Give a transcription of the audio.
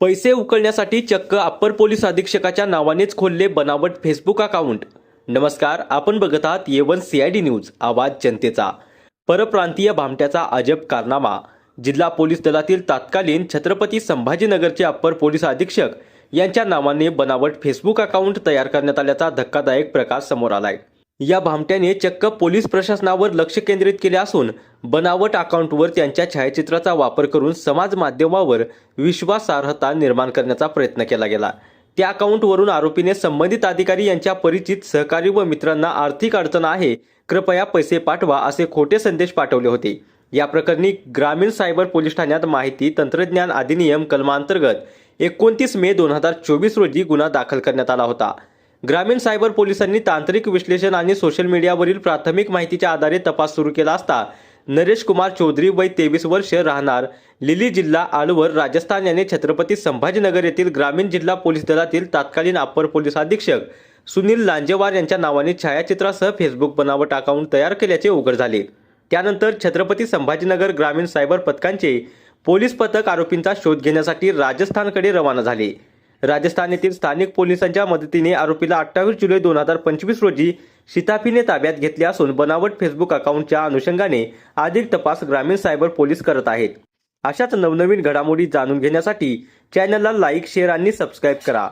पैसे उकळण्यासाठी चक्क upper police अधीक्षकाच्या नावानेच खोलले बनावट फेसबुक अकाउंट. नमस्कार आपण बघत आहात येवन सीआयडी न्यूज आवाज जनतेचा. परप्रांतीय भामट्याचा अजब कारनामा. जिल्हा पोलीस दलातील तत्कालीन छत्रपती संभाजीनगरचे अप्पर पोलीस अधीक्षक यांच्या नावाने बनावट फेसबुक अकाउंट तयार करण्यात आल्याचा धक्कादायक प्रकार समोर आलाय. या भामट्याने चक्क पोलीस प्रशासनावर लक्ष केंद्रित केले असून बनावट अकाउंटवर त्यांच्या छायाचित्राचा वापर करून समाज माध्यमावर विश्वासार्हता निर्माण करण्याचा प्रयत्न केला गेला. त्या अकाउंटवरून आरोपीने संबंधित अधिकारी यांच्या परिचित सहकारी व मित्रांना आर्थिक अडचण आहे कृपया पैसे पाठवा असे खोटे संदेश पाठवले होते. या प्रकरणी ग्रामीण सायबर पोलीस ठाण्यात माहिती तंत्रज्ञान अधिनियम कलमांतर्गत एकोणतीस मे दोन हजार चोवीस रोजी गुन्हा दाखल करण्यात आला होता. ग्रामीण सायबर पोलिसांनी तांत्रिक विश्लेषण आणि सोशल मीडियावरील प्राथमिक माहितीच्या आधारे तपास सुरू केला असता नरेश कुमार चौधरी वय तेवीस वर्ष राहणार. लिली जिल्हा आलवर राजस्थान याने छत्रपती संभाजीनगर येथील ग्रामीण जिल्हा पोलीस दलातील तत्कालीन अप्पर पोलीस अधीक्षक सुनील लांजेवार यांच्या नावाने छायाचित्रासह फेसबुक बनावट अकाउंट तयार केल्याचे उघड झाले. त्यानंतर छत्रपती संभाजीनगर ग्रामीण सायबर पथकांचे पोलीस पथक आरोपींचा शोध घेण्यासाठी राजस्थानकडे रवाना झाले. राजस्थान येथील स्थानिक पोलिसांच्या मदतीने आरोपीला अठ्ठावीस जुलै दोन हजार पंचवीस रोजी शिताफीने ताब्यात घेतले असून बनावट फेसबुक अकाउंटच्या अनुषंगाने अधिक तपास ग्रामीण सायबर पोलीस करत आहेत. अशाच नवनवीन घडामोडी जाणून घेण्यासाठी चॅनलला लाईक शेअर आणि सबस्क्राईब करा.